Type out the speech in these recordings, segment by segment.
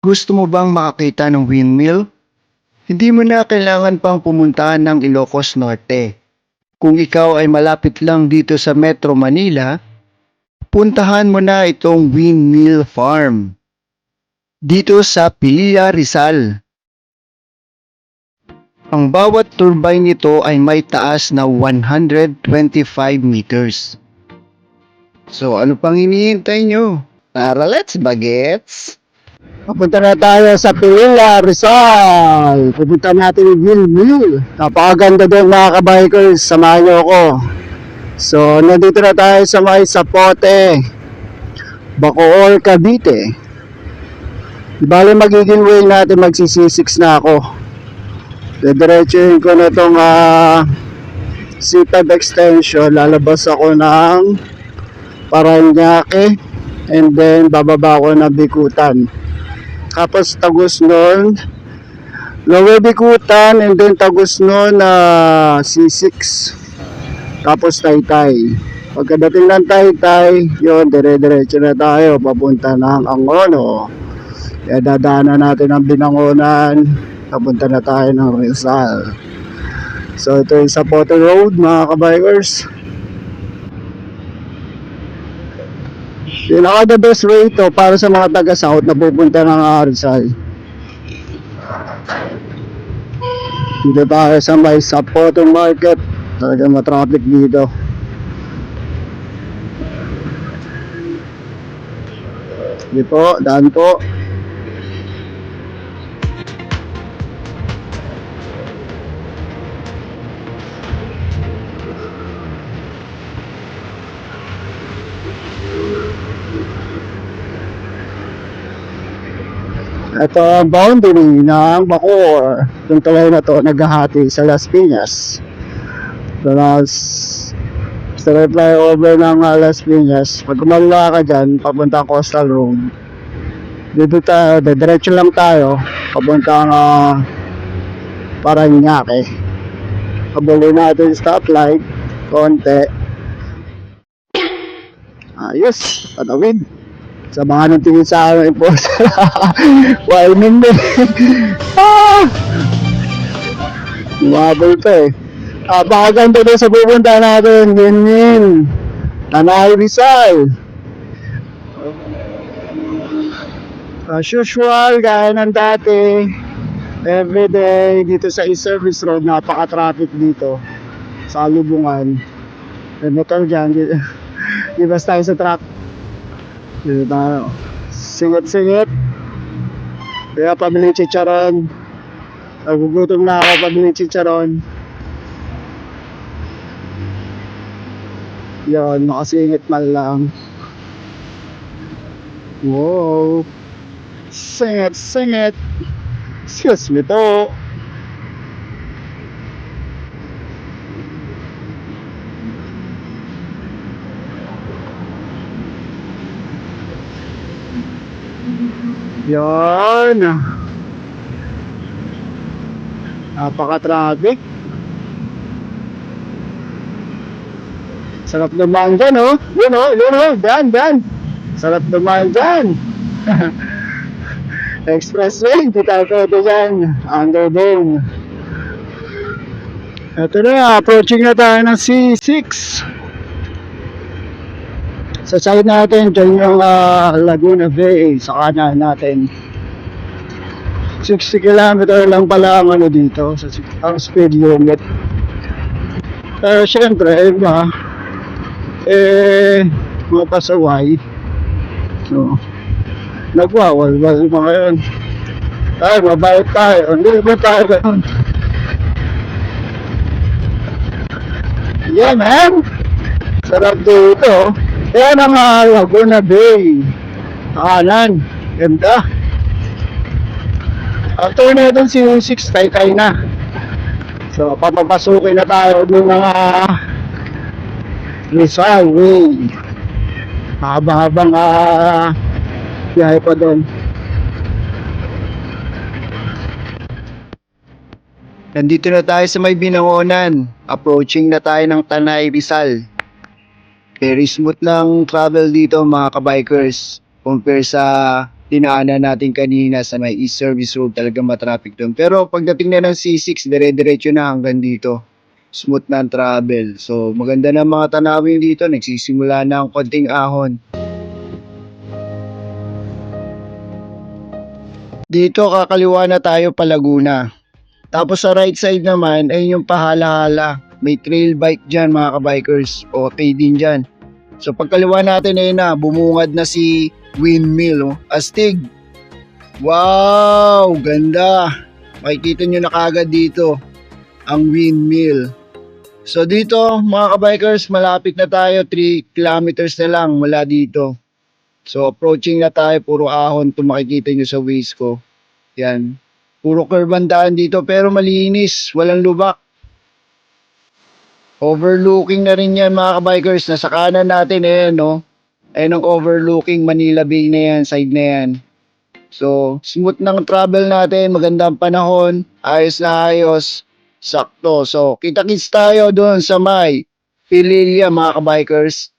Gusto mo bang makakita ng windmill? Hindi mo na kailangan pang pumunta ng Ilocos Norte. Kung ikaw ay malapit lang dito sa Metro Manila, puntahan mo na itong Windmill Farm. Dito sa Pililla, Rizal. Ang bawat turbine nito ay may taas na 125 meters. So ano pang hinihintay nyo? Tara, let's bagets! Papunta na tayo sa Pililla, Rizal. Pupunta natin yung Windmill. Napakaganda doon mga kabikers. Samahan niyo ako. So, nandito na tayo sa may Sapote. Bacoor, Cavite. Bale magiging way natin magsisisix na ako. Didiretsuhin ko na itong uh, C5 extension. Lalabas ako ng Paranaque. And then bababa ako ng Bikutan. Tapos tagos nun, Lower and then tagos nun na C6. Tapos Taytay. Pagkadating ng Taytay, yun, dire-diretso na tayo papunta ng Angono. Kaya dadaanan natin ang Binangonan, papunta na tayo ng Rizal. So ito yung Sapote Road mga kabikers. Pinaka the best way ito para sa mga taga South na pupunta ng Rizal. Dito tayo sa may Sapoto Market. Talaga matraffic dito. Po, daan po. Ito ang boundary ng Bacoor. Itong tulay na to naghahati sa Las Piñas. Tapos sa may flyover ng uh, Las Piñas, pag gumagawa ka dyan, papunta Coastal Road. Dito tayo, diretso lang tayo, papunta ng uh, Paranaque. Kabuli natin yung stoplight, konti. Ayos, patawid. Sa mga nang sa akin po. Wild din. ah! Umabol pa eh. Napakaganda din sa pupunta natin. Ganyan. Tanay Rizal. As usual, gaya ng dati. Everyday dito sa East Service Road, napaka-traffic dito. Sa Lubungan. May motor dyan. Di, tayo sa truck. Dito tayo. Singit-singit. Kaya pabili chicharon. Nagugutom na ako pabili chicharon. Yan, makasingit man lang. Wow. Singit, singit. Excuse me to. Yan. Napaka-traffic. Sarap naman dyan, oh. Yun, oh. Yun, oh. Dyan, dyan. Sarap naman dyan. Expressway, hindi tayo pwede dyan. Underdome. Ito na, approaching na tayo ng C6. Sa side natin, dyan yung ah, Laguna Bay, sa kanan natin. 60 km lang pala ang ano dito, sa ang speed limit. Pero syempre, iba, eh, mga pasaway. So, nagwawalwal pa ngayon. Ay, mabait tayo. Hindi ba tayo ganun? Yeah, man. Sarap dito. Yan ang uh, Laguna Bay. Kanan. Ganda. After na itong si 6 tayo na. So, papapasukin na tayo ng mga Rizal Way. Habang-habang ah biyahe pa doon. Nandito na tayo sa may binangonan. Approaching na tayo ng Tanay Rizal. Very smooth lang travel dito mga kabikers. Compare sa dinaanan natin kanina sa may East Service Road talaga matraffic doon. Pero pagdating na ng C6, dire-diretso na hanggang dito. Smooth na ang travel. So maganda na mga tanawin dito. Nagsisimula na ang konting ahon. Dito kakaliwa na tayo pa Laguna. Tapos sa right side naman ay yung pahala-hala. May trail bike dyan mga kabikers. Okay din dyan. So pagkaliwa natin ayun na, bumungad na si windmill. Oh. Astig. Wow! Ganda. Makikita nyo na kagad dito ang windmill. So dito mga kabikers, malapit na tayo. 3 kilometers na lang mula dito. So approaching na tayo, puro ahon to makikita nyo sa waist ko. Yan. Puro daan dito pero malinis, walang lubak. Overlooking na rin yan mga kabikers. Nasa kanan natin eh, no? Ayun ang overlooking Manila Bay na yan, side na yan. So, smooth ng travel natin, magandang panahon, ayos na ayos, sakto. So, kita-kits tayo doon sa may Pililia mga kabikers.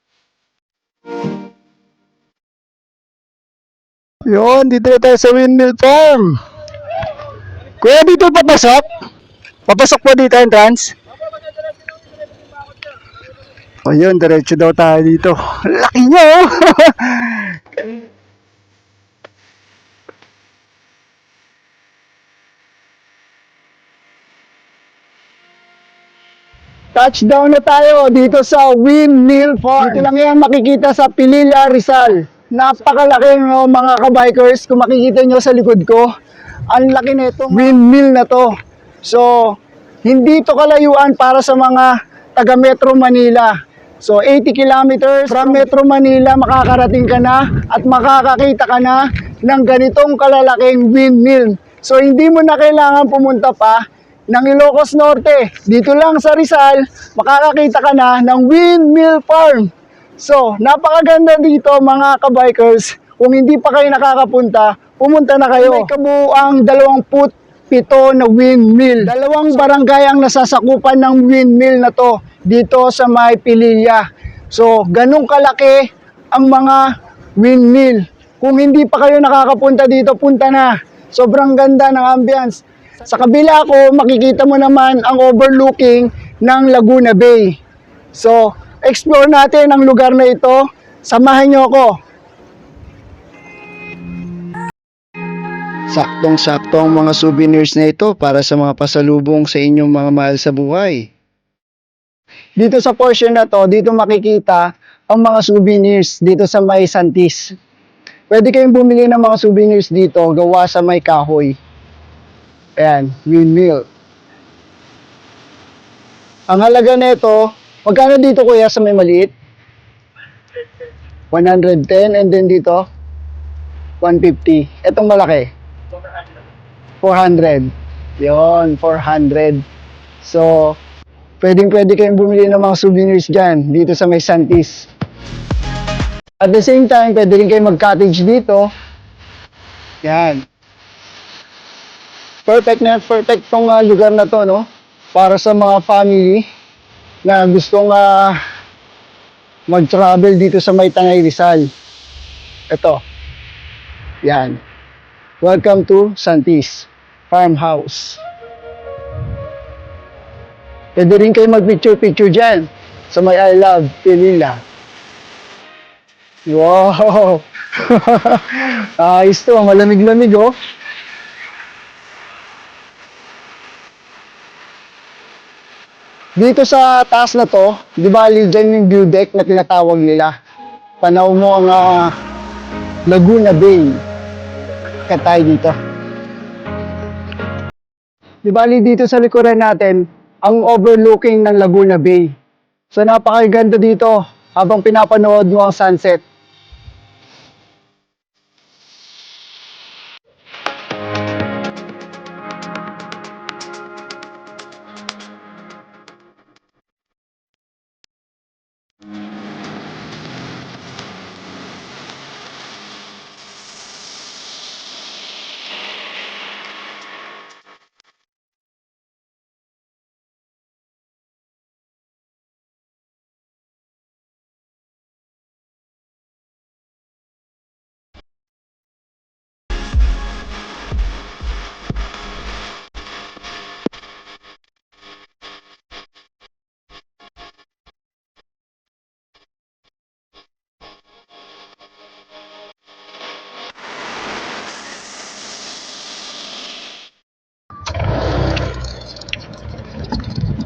Yun, dito tayo sa Windmill Farm. Kuya, dito papasok? Papasok po dito entrance? O yun, diretso daw tayo dito. Laki niya oh! Touchdown na tayo dito sa Windmill Farm. Dito lang yan makikita sa Pilila, Rizal. Napakalaki no, mga kabikers. Kung makikita nyo sa likod ko, ang laki nito. Windmill na to. So, hindi to kalayuan para sa mga taga Metro Manila. So, 80 kilometers from Metro Manila, makakarating ka na at makakakita ka na ng ganitong kalalaking windmill. So, hindi mo na kailangan pumunta pa ng Ilocos Norte. Dito lang sa Rizal, makakakita ka na ng windmill farm. So, napakaganda dito mga kabikers. Kung hindi pa kayo nakakapunta, pumunta na kayo. May kabuang 27 na windmill. Dalawang barangay ang nasasakupan ng windmill na to dito sa may Pililla. So, ganun kalaki ang mga windmill. Kung hindi pa kayo nakakapunta dito, punta na. Sobrang ganda ng ambience. Sa kabila ko, makikita mo naman ang overlooking ng Laguna Bay. So, explore natin ang lugar na ito. Samahan niyo ako. Saktong-sakto ang mga souvenirs na ito para sa mga pasalubong sa inyong mga mahal sa buhay. Dito sa portion na to, dito makikita ang mga souvenirs dito sa may Santis. Pwede kayong bumili ng mga souvenirs dito gawa sa may kahoy. Ayan, windmill. Ang halaga nito, magkano dito kuya sa may maliit? 110 and then dito 150. Etong malaki 400. Yon, 400. So, pwedeng pwede kayong bumili ng mga souvenirs dyan, dito sa may Santis. At the same time, pwede rin kayo mag-cottage dito. Yan. Perfect na perfect tong ah, lugar na to, no? Para sa mga family na gustong ah, mag-travel dito sa may Tangay Rizal. Ito. Yan. Welcome to Santis Farmhouse. Pwede rin kayo mag-picture-picture dyan sa may I Love Pilila. Wow! Ayos to, malamig-lamig oh. Dito sa taas na to, di ba dyan yung view deck na tinatawag nila. Panaw mo ang ah, Laguna Bay. Katay dito. Di bali dito sa likuran natin, ang overlooking ng Laguna Bay. So napakaganda dito habang pinapanood mo ang sunset.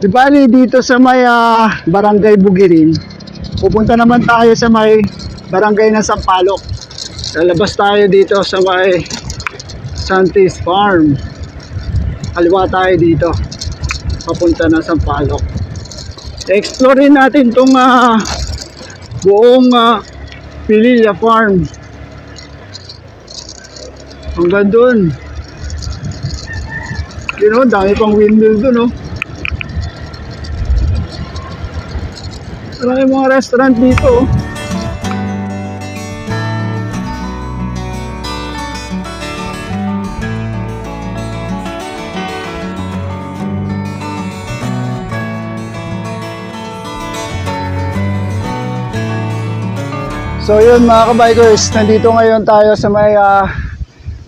Di bali dito sa may ah, Barangay Bugirin, pupunta naman tayo sa may Barangay ng Sampalok. Lalabas tayo dito sa may Santis Farm. Kaliwa tayo dito. Papunta na Sampalok. Explore natin itong ah, buong ah, Pililla Farm. Hanggang doon. Yun o, dami pang windmill doon o. Marami mga restaurant dito oh. So yun mga kabikers, nandito ngayon tayo sa may ah,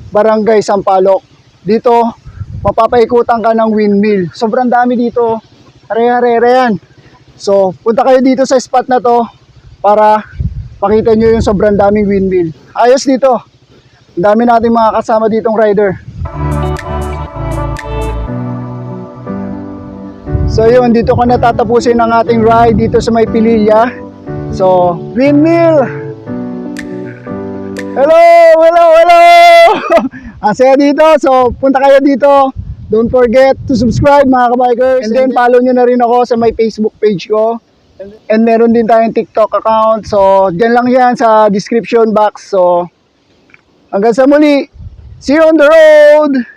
Barangay Sampalok. Dito, mapapaikutan ka ng windmill. Sobrang dami dito. Are-are-are yan. So, punta kayo dito sa spot na to para makita nyo yung sobrang daming windmill. Ayos dito. Ang dami nating mga kasama ditong rider. So yun, dito ko natatapusin ang ating ride dito sa may Pililla. So, windmill! Hello! Hello! Hello! Ang saya dito. So, punta kayo dito. Don't forget to subscribe mga kabikers. And then, follow nyo na rin ako sa my Facebook page ko. And meron din tayong TikTok account. So, dyan lang yan sa description box. So, hanggang sa muli. See you on the road!